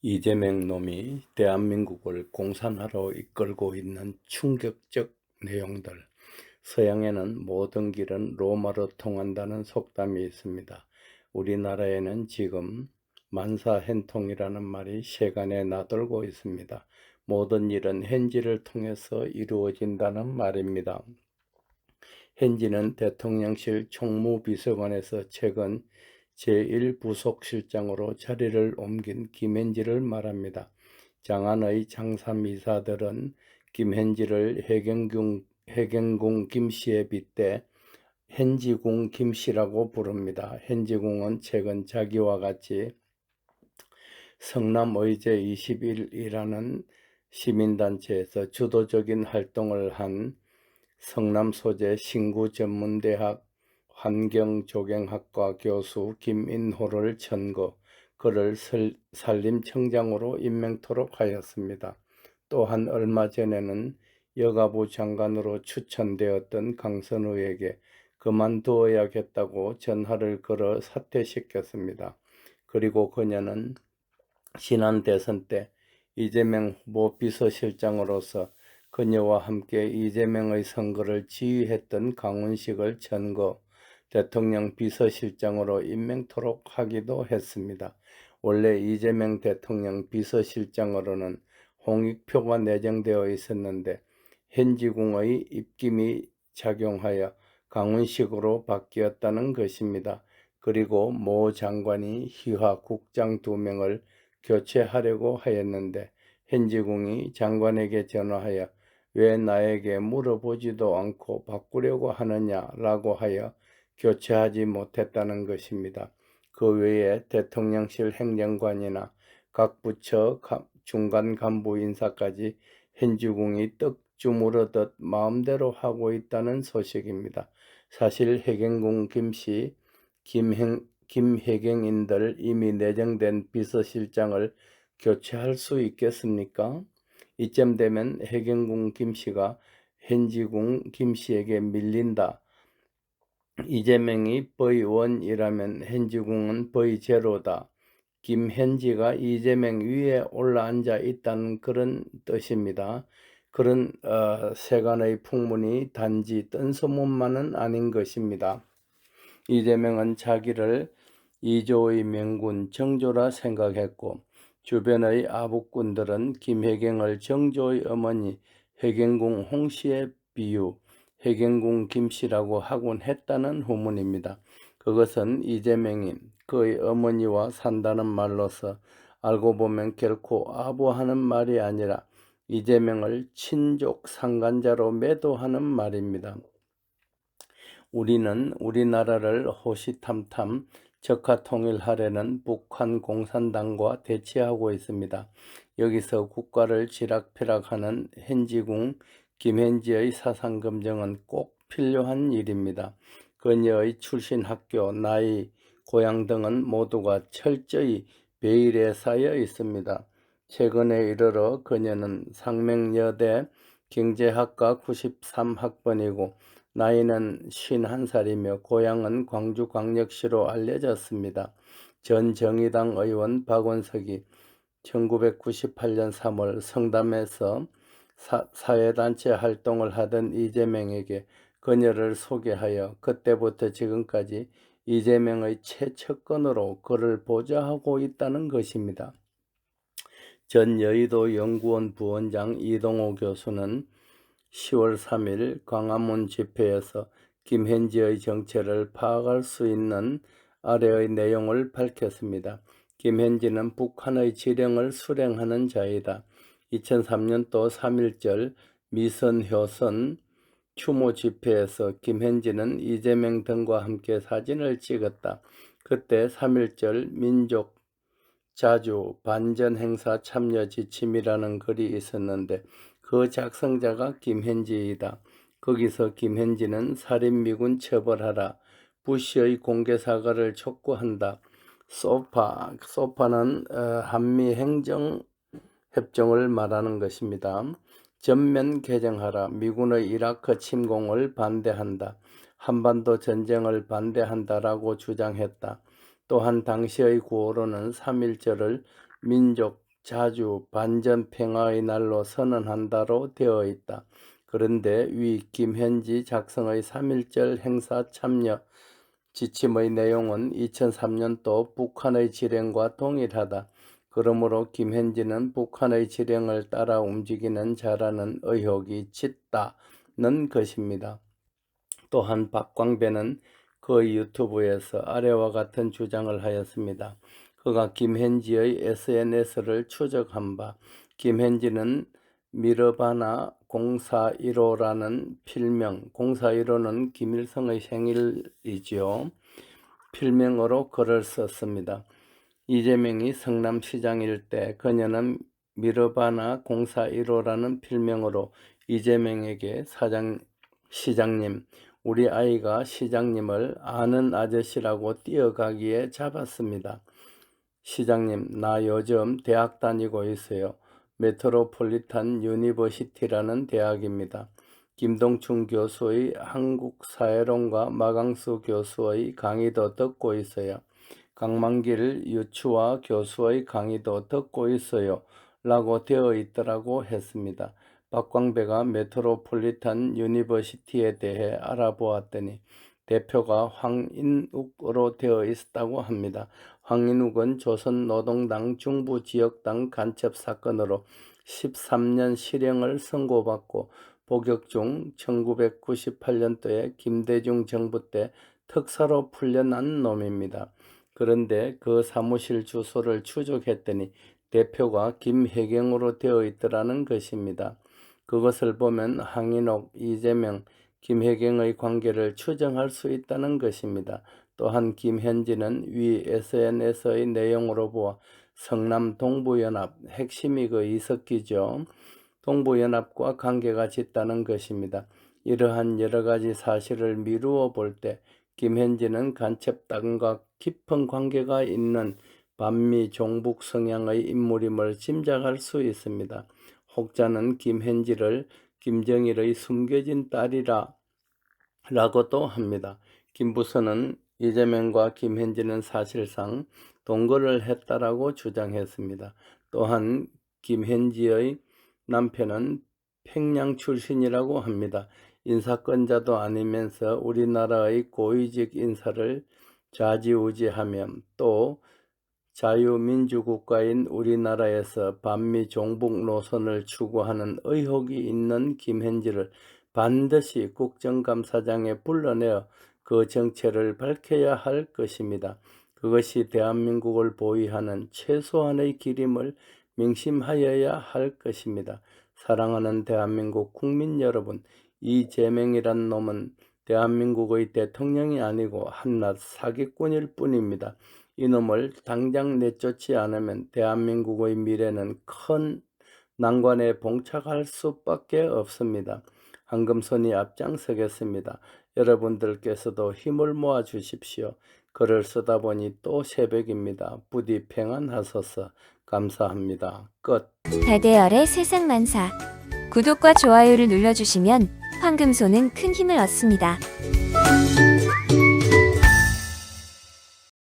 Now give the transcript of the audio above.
이재명 놈이 대한민국을 공산화로 이끌고 있는 충격적 내용들. 서양에는 모든 길은 로마로 통한다는 속담이 있습니다. 우리나라에는 지금 만사hen통이라는 말이 세간에 나돌고 있습니다. 모든 일은 현지를 통해서 이루어진다는 말입니다. 현지는 대통령실 총무비서관에서 최근 제1부속실장으로 자리를 옮긴 김현지를 말합니다. 장안의 장사미사들은 김현지를 해경궁, 해경궁 김씨에 빗대 현지궁 김씨라고 부릅니다. 현지궁은 최근 자기와 같이 성남의제 21이라는 시민단체에서 주도적인 활동을 한 성남 소재 신구전문대학 환경조경학과 교수 김인호를 천거, 그를 산림청장으로 임명토록 하였습니다. 또한 얼마 전에는 여가부 장관으로 추천되었던 강선우에게 그만두어야겠다고 전화를 걸어 사퇴시켰습니다. 그리고 그녀는 지난 대선 때 이재명 후보 비서실장으로서 그녀와 함께 이재명의 선거를 지휘했던 강훈식을 전거 대통령 비서실장으로 임명토록 하기도 했습니다. 원래 이재명 대통령 비서실장으로는 홍익표가 내정되어 있었는데 현지궁의 입김이 작용하여 강훈식으로 바뀌었다는 것입니다. 그리고 모 장관이 희화 국장 두 명을 교체하려고 하였는데 현지궁이 장관에게 전화하여 왜 나에게 물어보지도 않고 바꾸려고 하느냐라고 하여 교체하지 못했다는 것입니다. 그 외에 대통령실 행정관이나 각 부처 중간 간부 인사까지 현지궁이 떡 주무르듯 마음대로 하고 있다는 소식입니다. 사실 해경궁 김씨, 김행, 김해경인들 이미 내정된 비서실장을 교체할 수 있겠습니까? 이쯤 되면 해경궁 김씨가 현지궁 김씨에게 밀린다. 이재명이 버이1이라면 현지궁은 버이0다. 김현지가 이재명 위에 올라앉아 있다는 그런 뜻입니다. 그런 어, 세간의 풍문이 단지 뜬소문만은 아닌 것입니다. 이재명은 자기를 이조의 명군 정조라 생각했고 주변의 아북군들은 김혜경을 정조의 어머니 해경궁 홍씨의 비유 해경궁 김씨라고 하곤 했다는 후문입니다. 그것은 이재명이 그의 어머니와 산다는 말로서 알고 보면 결코 아부하는 말이 아니라 이재명을 친족 상간자로 매도하는 말입니다. 우리는 우리나라를 호시탐탐 적화 통일하려는 북한 공산당과 대치하고 있습니다. 여기서 국가를 지락펴락하는 현지궁 김현지의 사상검증은 꼭 필요한 일입니다. 그녀의 출신 학교, 나이, 고향 등은 모두가 철저히 베일에 쌓여 있습니다. 최근에 이르러 그녀는 상명여대 경제학과 93학번이고 나이는 51살이며 고향은 광주광역시로 알려졌습니다. 전 정의당 의원 박원석이 1998년 3월 성담에서 사, 회단체 활동을 하던 이재명에게 그녀를 소개하여 그때부터 지금까지 이재명의 최측근으로 그를 보좌하고 있다는 것입니다. 전 여의도 연구원 부원장 이동호 교수는 10월 3일 광화문 집회에서 김현지의 정체를 파악할 수 있는 아래의 내용을 밝혔습니다. 김현지는 북한의 지령을 수행하는 자이다. 2003년도 3.1절 미선효선 추모 집회에서 김현지는 이재명 등과 함께 사진을 찍었다. 그때 3.1절 민족 자주 반전 행사 참여 지침이라는 글이 있었는데 그 작성자가 김현지이다. 거기서 김현지는 살인미군 처벌하라. 부시의 공개 사과를 촉구한다. 소파, 소파는 어, 한미 행정 협정을 말하는 것입니다. 전면 개정하라. 미군의 이라크 침공을 반대한다. 한반도 전쟁을 반대한다라고 주장했다. 또한 당시의 구호로는 3.1절을 민족 자주 반전 평화의 날로 선언한다로 되어 있다. 그런데 위 김현지 작성의 3.1절 행사 참여 지침의 내용은 2003년도 북한의 지령과 동일하다. 그러므로 김현지는 북한의 지령을 따라 움직이는 자라는 의혹이 짙다는 것입니다. 또한 박광배는 그의 유튜브에서 아래와 같은 주장을 하였습니다. 그가 김현지의 SNS를 추적한 바 김현지는 미르바나 0415라는 필명 0415는 김일성의 생일이지요. 필명으로 글을 썼습니다. 이재명이 성남시장 일 때 그녀는 미르바나 0415라는 필명으로 이재명에게 사장 시장님 우리 아이가 시장님을 아는 아저씨라고 뛰어가기에 잡았습니다. 시장님, 나 요즘 대학 다니고 있어요. 메트로폴리탄 유니버시티라는 대학입니다. 김동춘 교수의 한국사회론과 마강수 교수의 강의도 듣고 있어요. 강만길 유추와 교수의 강의도 듣고 있어요. 라고 되어 있더라고 했습니다. 박광배가 메트로폴리탄 유니버시티에 대해 알아보았더니 대표가 황인욱으로 되어 있었다고 합니다. 황인욱은 조선노동당 중부지역당 간첩 사건으로 13년 실형을 선고받고 복역 중 1998년도에 김대중 정부 때 특사로 풀려난 놈입니다. 그런데 그 사무실 주소를 추적했더니 대표가 김혜경으로 되어 있더라는 것입니다. 그것을 보면 황인옥, 이재명, 김혜경의 관계를 추정할 수 있다는 것입니다. 또한 김현지는 위 SNS의 내용으로 보아 성남 동부연합 핵심이 그 이석기죠. 동부연합과 관계가 짙다는 것입니다. 이러한 여러 가지 사실을 미루어 볼 때 김현지는 간첩당과 깊은 관계가 있는 반미 종북 성향의 인물임을 짐작할 수 있습니다. 혹자는 김현지를 김정일의 숨겨진 딸이라 라고도 합니다. 김부선은 이재명과 김현지는 사실상 동거를 했다라고 주장했습니다. 또한 김현지의 남편은 평양 출신이라고 합니다. 인사권자도 아니면서 우리나라의 고위직 인사를 좌지우지하며 또 자유민주국가인 우리나라에서 반미 종북 노선을 추구하는 의혹이 있는 김현지를 반드시 국정감사장에 불러내어 그 정체를 밝혀야 할 것입니다. 그것이 대한민국을 보위하는 최소한의 기림을 명심하여야 할 것입니다. 사랑하는 대한민국 국민 여러분, 이재명이란 놈은 대한민국의 대통령이 아니고 한낱 사기꾼일 뿐입니다. 이놈을 당장 내쫓지 않으면 대한민국의 미래는 큰 난관에 봉착할 수밖에 없습니다. 황금손이 앞장서겠습니다. 여러분들께서도 힘을 모아 주십시오. 글을 쓰다 보니 또 새벽입니다. 부디 평안하소서 감사합니다. 끝. 달대열의 세상만사. 구독과 좋아요를 눌러주시면 황금소는 큰 힘을 얻습니다.